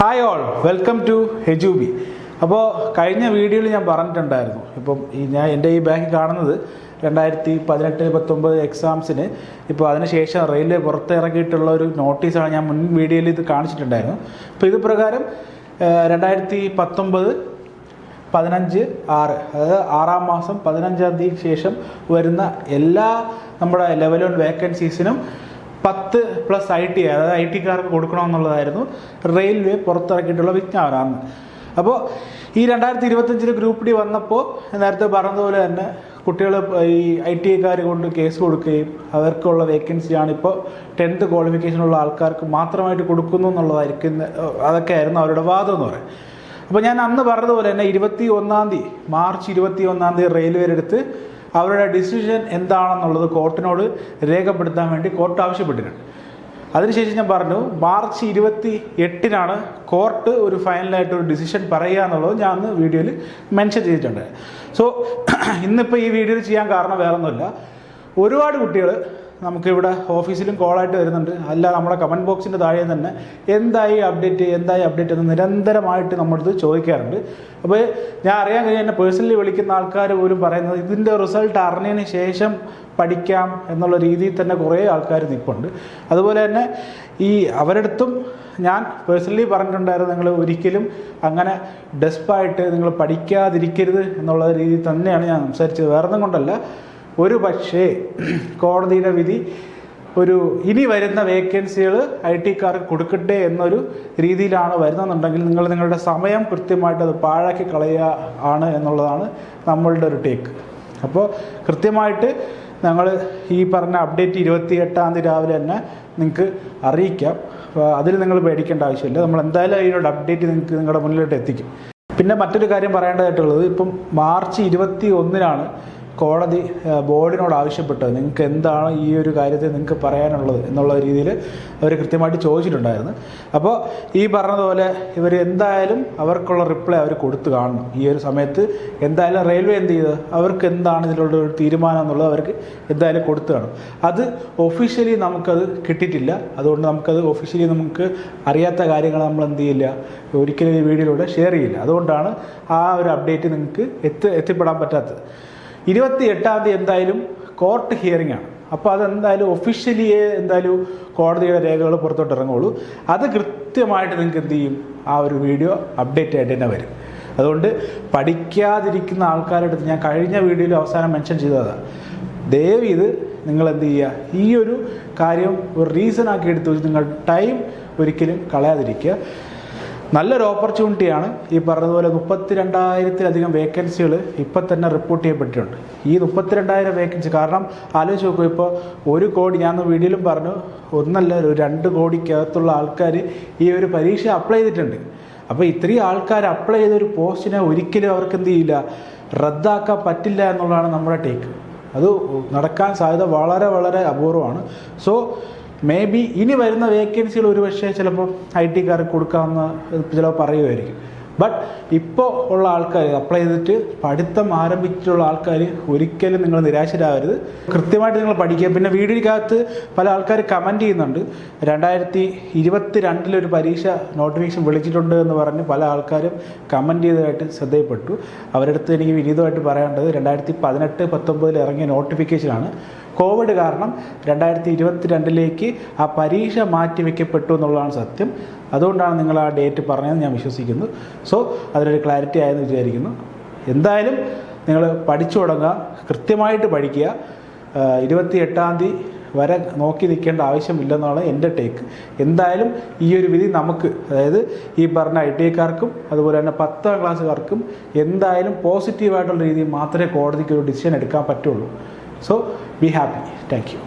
Hi all welcome to ഹെജൂബി അപ്പോൾ കഴിഞ്ഞ വീഡിയോയിൽ ഞാൻ പറഞ്ഞിട്ടുണ്ടായിരുന്നു. ഇപ്പം ഈ ഞാൻ എന്റെ ഈ ബാഗ് കാണുന്നത് രണ്ടായിരത്തി പതിനെട്ട് പത്തൊമ്പത് എക്സാംസിന് ഇപ്പോൾ അതിനുശേഷം റെയിൽവേ പുറത്തിറക്കിയിട്ടുള്ള ഒരു നോട്ടീസാണ് ഞാൻ മുൻ വീഡിയോയിൽ ഇത് കാണിച്ചിട്ടുണ്ടായിരുന്നു. അപ്പോൾ ഇത് പ്രകാരം രണ്ടായിരത്തി പത്തൊമ്പത് പതിനഞ്ച് ആറ് അതായത് ആറാം മാസം പതിനഞ്ചാം തീയതിക്ക് ശേഷം വരുന്ന എല്ലാ നമ്മുടെ ലെവൽ വൺ വേക്കൻസീസിനും പത്ത് പ്ലസ് ഐ ടി അതായത് ഐ ടിക്കാർക്ക് കൊടുക്കണമെന്നുള്ളതായിരുന്നു റെയിൽവേ പുറത്തിറക്കിയിട്ടുള്ള വിജ്ഞാപനം. അന്ന് അപ്പോൾ ഈ രണ്ടായിരത്തി ഇരുപത്തഞ്ചിൽ ഗ്രൂപ്പ് ഡി വന്നപ്പോൾ നേരത്തെ പറഞ്ഞതുപോലെ തന്നെ കുട്ടികൾ ഈ ഐ ടി ഐക്കാർ കൊണ്ട് കേസ് കൊടുക്കുകയും അവർക്കുള്ള വേക്കൻസിയാണ് ഇപ്പോൾ ടെൻത്ത് ക്വാളിഫിക്കേഷനുള്ള ആൾക്കാർക്ക് മാത്രമായിട്ട് കൊടുക്കുന്നു എന്നുള്ളതായിരിക്കും അതൊക്കെ ആയിരുന്നു അവരുടെ വാദം എന്ന് പറയാം. അപ്പോൾ ഞാൻ അന്ന് പറഞ്ഞതുപോലെ തന്നെ ഇരുപത്തി ഒന്നാം തീയതി മാർച്ച് ഇരുപത്തി ഒന്നാം തീയതി റെയിൽവേയുടെ അടുത്ത് അവരുടെ ഡിസിഷൻ എന്താണെന്നുള്ളത് കോർട്ടിനോട് രേഖപ്പെടുത്താൻ വേണ്ടി കോർട്ട് ആവശ്യപ്പെട്ടിട്ടുണ്ട്. അതിനുശേഷം ഞാൻ പറഞ്ഞു മാർച്ച് ഇരുപത്തി എട്ടിനാണ് കോർട്ട് ഒരു ഫൈനലായിട്ട് ഒരു ഡിസിഷൻ പറയുക എന്നുള്ളത് ഞാൻ അന്ന് വീഡിയോയിൽ മെൻഷൻ ചെയ്തിട്ടുണ്ട്. സോ ഇന്നിപ്പോൾ ഈ വീഡിയോയിൽ ചെയ്യാൻ കാരണം വേറൊന്നുമില്ല. ഒരുപാട് കുട്ടികൾ നമുക്കിവിടെ ഓഫീസിലും കോളായിട്ട് വരുന്നുണ്ട്. അല്ല നമ്മുടെ കമന്റ് ബോക്സിന്റെ താഴെ തന്നെ എന്തായി അപ്ഡേറ്റ് എന്തായി അപ്ഡേറ്റ് എന്ന് നിരന്തരമായിട്ട് നമ്മളടുത്ത് ചോദിക്കാറുണ്ട്. അപ്പോൾ ഞാൻ അറിയാൻ കഴിഞ്ഞ എന്നെ പേഴ്സണലി വിളിക്കുന്ന ആൾക്കാർ പോലും പറയുന്നത് ഇതിന്റെ റിസൾട്ട് അറിഞ്ഞതിന് ശേഷം പഠിക്കാം എന്നുള്ള രീതിയിൽ തന്നെ കുറേ ആൾക്കാർ നിൽപ്പുണ്ട്. അതുപോലെ തന്നെ ഈ അവരടുത്തും ഞാൻ പേഴ്സണലി പറഞ്ഞിട്ടുണ്ടായിരുന്നു നിങ്ങൾ ഒരിക്കലും അങ്ങനെ ഡെസ്പായിട്ട് നിങ്ങൾ പഠിക്കാതിരിക്കരുത് എന്നുള്ള രീതിയിൽ തന്നെയാണ് ഞാൻ സംസാരിച്ചത്. വേറൊന്നും കൊണ്ടല്ല. ഒരു പക്ഷേ കോടതിയുടെ വിധി ഒരു ഇനി വരുന്ന വേക്കൻസികൾ ഐ ടിക്കാർക്ക് കൊടുക്കട്ടെ എന്നൊരു രീതിയിലാണ് വരുന്നതെന്നുണ്ടെങ്കിൽ നിങ്ങൾ നിങ്ങളുടെ സമയം കൃത്യമായിട്ട് അത് പാഴാക്കി കളയുക ആണ് എന്നുള്ളതാണ് നമ്മളുടെ ഒരു ടേക്ക് അപ്പോൾ കൃത്യമായിട്ട് ഞങ്ങൾ ഈ പറഞ്ഞ അപ്ഡേറ്റ് ഇരുപത്തി എട്ടാം തീയതി രാവിലെ തന്നെ നിങ്ങൾക്ക് അറിയിക്കാം. അതിൽ നിങ്ങൾ പേടിക്കേണ്ട ആവശ്യമില്ല. നമ്മൾ എന്തായാലും അതിനോട് അപ്ഡേറ്റ് നിങ്ങൾക്ക് നിങ്ങളുടെ മുന്നിലോട്ട് എത്തിക്കും. പിന്നെ മറ്റൊരു കാര്യം പറയേണ്ടതായിട്ടുള്ളത് ഇപ്പം മാർച്ച് ഇരുപത്തി ഒന്നിനാണ് കോടതി ബോർഡിനോട് ആവശ്യപ്പെട്ടത് നിങ്ങൾക്ക് എന്താണ് ഈ ഒരു കാര്യത്തെ നിങ്ങൾക്ക് പറയാനുള്ളത് എന്നുള്ള രീതിയിൽ അവർ കൃത്യമായിട്ട് ചോദിച്ചിട്ടുണ്ടായിരുന്നു. അപ്പോൾ ഈ പറഞ്ഞതുപോലെ ഇവർ എന്തായാലും അവർക്കുള്ള റിപ്ലൈ അവർ കൊടുത്തു കാണണം. ഈ ഒരു സമയത്ത് എന്തായാലും റെയിൽവേ എന്ത് ചെയ്ത്? അവർക്ക് എന്താണ് ഇതിലുള്ള ഒരു തീരുമാനം എന്നുള്ളത് അവർക്ക് എന്തായാലും കൊടുത്തു കാണും അത് ഒഫീഷ്യലി നമുക്കത് കിട്ടിയിട്ടില്ല. അതുകൊണ്ട് നമുക്കത് ഒഫീഷ്യലി നമുക്ക് അറിയാത്ത കാര്യങ്ങൾ നമ്മൾ എന്ത് ചെയ്യില്ല. ഒരിക്കലും ഈ വീഡിയോയിലൂടെ ഷെയർ ചെയ്യില്ല. അതുകൊണ്ടാണ് ആ ഒരു അപ്ഡേറ്റ് നിങ്ങൾക്ക് എത്തി എത്തിപ്പെടാൻ പറ്റാത്തത്. ഇരുപത്തി എട്ടാം തീയതി എന്തായാലും കോർട്ട് ഹിയറിംഗ് ആണ്. അപ്പോൾ അതെന്തായാലും ഒഫീഷ്യലി എന്തായാലും കോടതിയുടെ രേഖകൾ പുറത്തോട്ട് ഇറങ്ങുള്ളൂ. അത് കൃത്യമായിട്ട് നിങ്ങൾക്ക് എന്ത് ചെയ്യും? ആ ഒരു വീഡിയോ അപ്ഡേറ്റ് ആയിട്ട് തന്നെ വരും. അതുകൊണ്ട് പഠിക്കാതിരിക്കുന്ന ആൾക്കാരുടെ അടുത്ത് ഞാൻ കഴിഞ്ഞ വീഡിയോയിൽ അവസാനം മെൻഷൻ ചെയ്തതാണ് ദയവ് ഇത് നിങ്ങൾ എന്ത് ചെയ്യുക? ഈ ഒരു കാര്യം ഒരു റീസൺ ആക്കി എടുത്ത് വെച്ച് നിങ്ങൾ ടൈം ഒരിക്കലും കളയാതിരിക്കുക. നല്ലൊരു ഓപ്പർച്യൂണിറ്റിയാണ് ഈ പറഞ്ഞതുപോലെ മുപ്പത്തി രണ്ടായിരത്തിലധികം വേക്കൻസികൾ ഇപ്പം തന്നെ റിപ്പോർട്ട് ചെയ്യപ്പെട്ടിട്ടുണ്ട്. ഈ മുപ്പത്തിരണ്ടായിരം വേക്കൻസി കാരണം ആലോചിച്ച് നോക്കൂ ഇപ്പോൾ ഒരു കോടി ഞാൻ വീഡിയോയിലും പറഞ്ഞു ഒന്നല്ല ഒരു രണ്ട് കോടിക്കകത്തുള്ള ആൾക്കാർ ഈ ഒരു പരീക്ഷ അപ്ലൈ ചെയ്തിട്ടുണ്ട്. അപ്പോൾ ഇത്രയും ആൾക്കാർ അപ്ലൈ ചെയ്ത ഒരു പോസ്റ്റിനെ ഒരിക്കലും അവർക്ക് എന്ത് ചെയ്യില്ല റദ്ദാക്കാൻ പറ്റില്ല എന്നുള്ളതാണ് നമ്മുടെ ടേക്ക് അത് നടക്കാൻ സാധ്യത വളരെ വളരെ അപൂർവമാണ്. സോ മേ ബി ഇനി വരുന്ന വേക്കൻസികൾ ഒരുപക്ഷെ ചിലപ്പോൾ ഐ ടിക്കാർക്ക് കൊടുക്കാമെന്ന് ചിലപ്പോൾ പറയുമായിരിക്കും. ബട്ട് ഇപ്പോൾ ഉള്ള ആൾക്കാർ അപ്ലൈ ചെയ്തിട്ട് പഠിത്തം ആരംഭിച്ചിട്ടുള്ള ആൾക്കാർ ഒരിക്കലും നിങ്ങൾ നിരാശരാകരുത് കൃത്യമായിട്ട് നിങ്ങൾ പഠിക്കുക. പിന്നെ വീടിനകത്ത് പല ആൾക്കാർ കമന്റ് ചെയ്യുന്നുണ്ട്. രണ്ടായിരത്തി ഇരുപത്തി രണ്ടിലൊരു പരീക്ഷ നോട്ടിഫിക്കേഷൻ വിളിച്ചിട്ടുണ്ട് എന്ന് പറഞ്ഞ് പല ആൾക്കാരും കമന്റ് ചെയ്തതായിട്ട് ശ്രദ്ധയപ്പെട്ടു അവരടുത്ത് എനിക്ക് വിനീതമായിട്ട് പറയേണ്ടത് രണ്ടായിരത്തി പതിനെട്ട് പത്തൊമ്പതിൽ ഇറങ്ങിയ നോട്ടിഫിക്കേഷനാണ് കോവിഡ് കാരണം രണ്ടായിരത്തി ഇരുപത്തി രണ്ടിലേക്ക് ആ പരീക്ഷ മാറ്റി വയ്ക്കപ്പെട്ടു എന്നുള്ളതാണ് സത്യം. അതുകൊണ്ടാണ് നിങ്ങൾ ആ ഡേറ്റ് പറഞ്ഞതെന്ന് ഞാൻ വിശ്വസിക്കുന്നു. സോ അതിനൊരു ക്ലാരിറ്റി ആയെന്ന് വിചാരിക്കുന്നു. എന്തായാലും നിങ്ങൾ പഠിച്ചു തുടങ്ങുക കൃത്യമായിട്ട് പഠിക്കുക. ഇരുപത്തി എട്ടാം തീയതി വരെ നോക്കി നിൽക്കേണ്ട ആവശ്യമില്ലെന്നാണ് എന്റെ ടേക്ക്. എന്തായാലും ഈ ഒരു വിധി നമുക്ക് അതായത് ഈ പറഞ്ഞ ഐ ടി ഐക്കാർക്കും അതുപോലെ തന്നെ പത്താം ക്ലാസ്സുകാർക്കും എന്തായാലും പോസിറ്റീവായിട്ടുള്ള രീതിയിൽ മാത്രമേ കോടതിക്ക് ഒരു ഡിസിഷൻ എടുക്കാൻ പറ്റുള്ളൂ. So be happy thank you